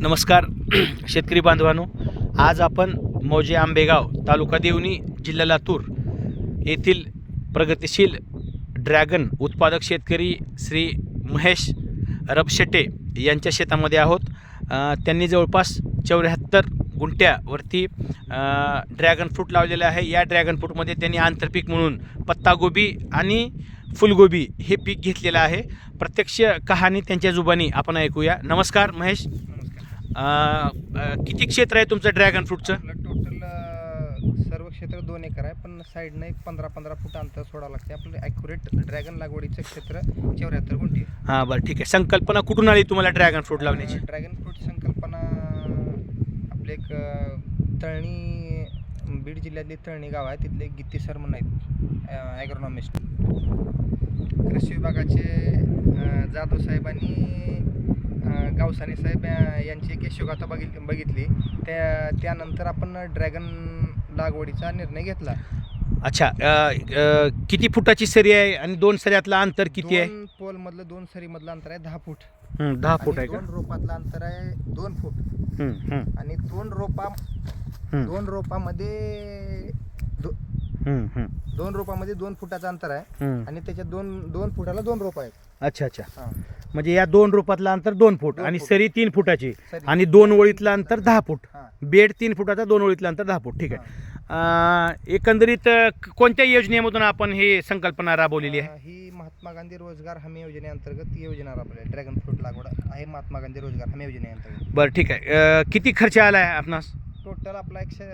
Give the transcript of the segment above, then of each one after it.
नमस्कार शेतकरी बांधवांनो. आज आपण मौजे आंबेगाव तालुका देवणी जिल्हा लातूर येथील प्रगतिशील ड्रॅगन उत्पादक शेतकरी श्री महेश रबशेटे यांच्या शेतामध्ये आहोत. त्यांनी जवळपास चौऱ्याहत्तर गुंट्यावरती ड्रॅगन फ्रूट लावलेलं आहे. या ड्रॅगन फ्रूटमध्ये त्यांनी आंतरपीक म्हणून पत्तागोबी आणि फुलगोबी हे पीक घेतलेलं आहे. प्रत्यक्ष कहाणी त्यांच्या जुबानी आपण ऐकूया. नमस्कार महेश. अ, किती क्षेत्र आहे तुमचं ड्रॅगन फ्रूटचं आपलं टोटल सर्व क्षेत्र दोन एकर आहे पण साईडनं एक पंधरा पंधरा फूट अंतर सोडावं लागते आपलं ॲक्युरेट ड्रॅगन लागवडीचं क्षेत्र चौऱ्याहत्तर गुंठी. आहे. हां बरं ठीक आहे. संकल्पना कुठून आली तुम्हाला ड्रॅगन फ्रूट लावण्याची? ड्रॅगन फ्रूट संकल्पना आपले एक अं, तळणी बीड जिल्ह्यातली तळणी गाव आहे. तिथले गित्ती सर म्हणून आहेत ॲग्रोनॉमिस्ट कृषी विभागाचे अं, जाधव साहेबांनी गावसाने साहेब यांची एक यशोगाथा बघित बघितली. त्या त्यानंतर आपण ड्रॅगन लागवडीचा निर्णय घेतला. अच्छा अ, अ, किती फुटाची सरी आहे आणि दोन सऱ्यातलं अंतर किती आहे? दोन पोलमधलं दोन सरीमधलं अंतर आहे दहा फूट. हं, दहा फूट आणि आहे का? दोन रोपातलं अंतर आहे दोन फूट. हं, हं, आणि दोन रोपा हं, दोन रोपामध्ये दोन रोपामध्ये दोन फुटाचं अंतर आहे. आणि त्याच्यात दोन दोन फुटाला दोन रोप आहेत. अच्छा अच्छा. हा. म्हणजे या दोन रोपातलं अंतर दोन फूट आणि. सरी तीन फुटाची सरी. आणि दोन ओळीतलं अंतर दहा फूट. हा. बेड तीन फुटाचा दोन ओळीतलं अंतर दहा फूट. ठीक आहे. अ, एकंदरीत अ, क- कोणत्या योजनेमधून आपण ही संकल्पना राबवलेली आहे? अं, ही महात्मा गांधी रोजगार हमी योजनेअंतर्गत ही योजना राबवली ड्रॅगन फ्रूट लागवड आहे महात्मा गांधी रोजगार हमी योजनेअंतर्गत. बरं ठीक आहे. अ, किती खर्च आला आहे आपणास? टोटल आपला एकशे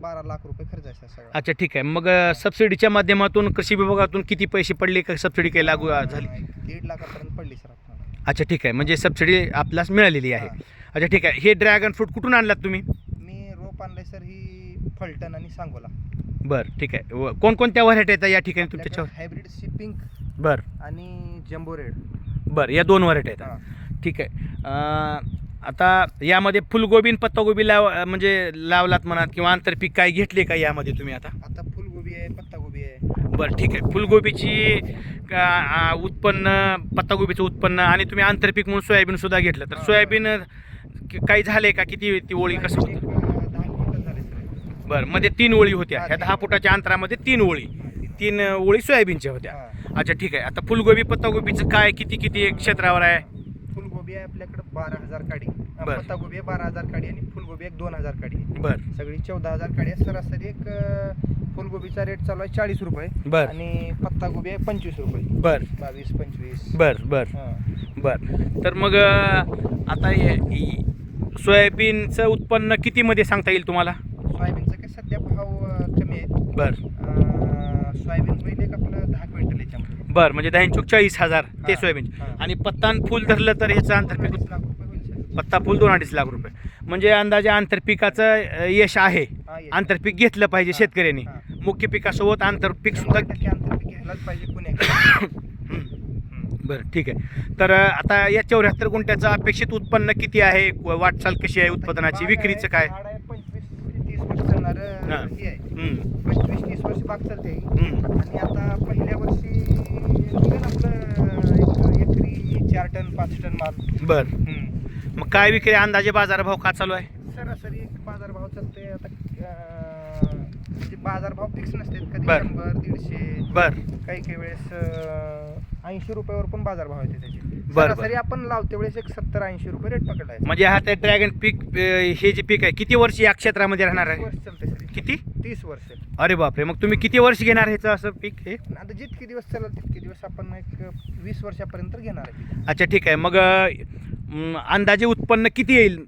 बारा लाख रुपये खर्च सगळा. अच्छा ठीक आहे. मग सबसिडीच्या माध्यमातून कृषी विभागातून किती पैसे पडले? का सबसिडी काही लागू झाली? दीड लाखापर्यंत पडली सर आपल्याला. अच्छा ठीक आहे. म्हणजे सबसिडी आपल्यास मिळालेली आहे. अच्छा ठीक आहे. हे ड्रॅगन फ्रूट कुठून आणलात तुम्ही? मी रोप आणलंय सर ही फलटण आणि सांगोला. बरं ठीक आहे. व- कोणकोणत्या व्हरायटी आहेत या ठिकाणी तुमच्या हायब्रिड शिपिंग बरं. आणि जम्बो रेड बरं या दोन व्हरायटी आहेत. ठीक आहे. अं, आता यामध्ये फुलगोबी आणि पत्तागोबी लाव म्हणजे लावलात म्हणा किंवा आंतरपीक काय घेतले का यामध्ये तुम्ही आता? आता फुलगोबी आहे पत्तागोबी आहे. बरं ठीक आहे. फुलगोबीची का आ, उत्पन्न पत्तागोबीचं उत्पन्न आणि तुम्ही आंतरपीक म्हणून सोयाबीन सुद्धा घेतलं. तर. सोयाबीन कि- काही झाले का? किती ती ओळी कसं होतं? अं, दहा क्विंटल झाले सर. बरं मध्ये तीन ओळी होत्या. ह्या. दहा फुटाच्या अंतरामध्ये तीन ओळी. तीन ओळी. सोयाबीनच्या होत्या. अच्छा ठीक आहे. आता फुलगोबी पत्तागोबीचं काय किती किती एक क्षेत्रावर आहे? फुलगोबी आहे आपल्याकडे बारा हजार काडी. अं, बरं. पत्तागोबी आहे बारा हजार काडी आणि फुलगोबी एक दोन हजार काडी. बरं. सगळी चौदा हजार काडी आहे. सरासरी एक अं, फुलगोबीचा रेट चालू आहे चाळीस रुपये. बरं. आणि पत्तागोबी आहे पंचवीस रुपये. बरं. बावीस पंचवीस. बरं बरं. हा. बरं. तर मग अं, आता हे- ही सोयाबीनचं उत्पन्न कितीमध्ये सांगता येईल तुम्हाला? सोयाबीनचा काय सध्या भाव अं, कमी आहे बरं. अं, सोयाबीन होईल एक आपलं दहा क्विंटल याच्यामध्ये बरं म्हणजे दहा चाळीस हजार ते सोयाबीन. आणि पत्ता आणि फुल धरलं तर ह्याचं आंतरपीक. पत्ता फुल दोन अडीच लाख रुपये. म्हणजे अंदाजे आंतरपिकाचं यश आहे. आंतरपीक घेतलं पाहिजे शेतकऱ्यांनी. मुख्य पिकासोबत आंतरपीक सुद्धा पाहिजे बरं ठीक आहे. तर आता या चौऱ्याहत्तर गुंठ्याचं अपेक्षित उत्पन्न किती आहे? वाटचाल कशी आहे उत्पादनाची? विक्रीचं काय? पंचवीस तीस वर्ष चालणार पंचवीस तीस वर्ष बाग चालते. आणि आता पहिल्या वर्षी आपलं एक एकरी चार टन पाच टन माल. बरं. मग काय विक्री अंदाजे बाजारभाव का चालू आहे? सरासरी एक बाजारभाव चालते आता अं, म्हणजे बाजारभाव फिक्स नसते कधी बर. शंभर दीडशे बरं. काही काही वेळेस ऐंशी रुपयावर पण बाजारभाव येते त्याचे. बर. सरासरी आपण लावते वेळेस एक सत्तर ऐंशी रुपये रेट पकडलाय. म्हणजे हा ते ड्रॅगन पीक अं, हे जे पीक आहे किती वर्ष या क्षेत्रामध्ये राहणार आहे? वर्ष चालते सर किती? तीस वर्ष. अरे बापरे मग तुम्ही किती वर्ष घेणार ह्याचं असं पीक हे? आता जितके दिवस चालेल तितके दिवस आपण एक वीस वर्षापर्यंत घेणार आहे. अच्छा ठीक आहे. मग अं, अंदाजे उत्पन्न किती येईल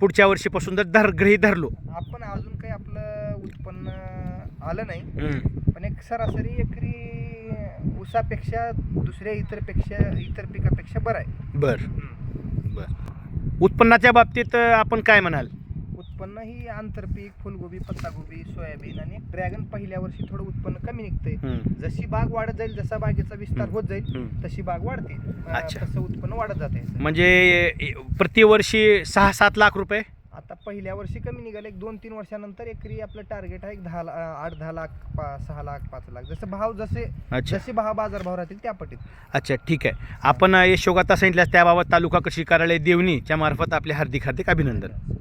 पुढच्या वर्षीपासून जर धर गृहीत धरलो? आपण अजून काही आपलं उत्पन्न आलं नाही. हम्म. पण एक सरासरी एकरी ऊसापेक्षा दुसऱ्या इतरपेक्षा इतर पिकापेक्षा बरं आहे. बरं. बरं. उत्पन्नाच्या बाबतीत अं, आपण काय म्हणाल? उत्पन्न ही आंतरपीक फुलगोबी पत्तागोबी सोयाबीन आणि ड्रॅगन पहिल्या वर्षी थोडं उत्पन्न कमी निघतंय. हम्म. जशी बाग वाढत जाईल जसा बागेचा विस्तार. होत जाईल हम्म. तशी बाग वाढते. अं, अच्छा. तसं उत्पन्न वाढत जाते म्हणजे प्रतिवर्षी सहा सात लाख रुपये? पहिल्या वर्षी कमी निघाले एक दोन तीन वर्षानंतर एकरी आपलं टार्गेट आहे एक दहा आठ दहा लाख पा सहा लाख पाच लाख. जसं भाव जसे अच्छा. जसे भाव बाजार भाव राहतील त्या पटीत. अच्छा ठीक आहे. आपण यशोगाता सांगितल्यास त्याबाबत तालुका कृषी कार्यालय देवणीच्या मार्फत आपले हार्दिक हार्दिक अभिनंदन.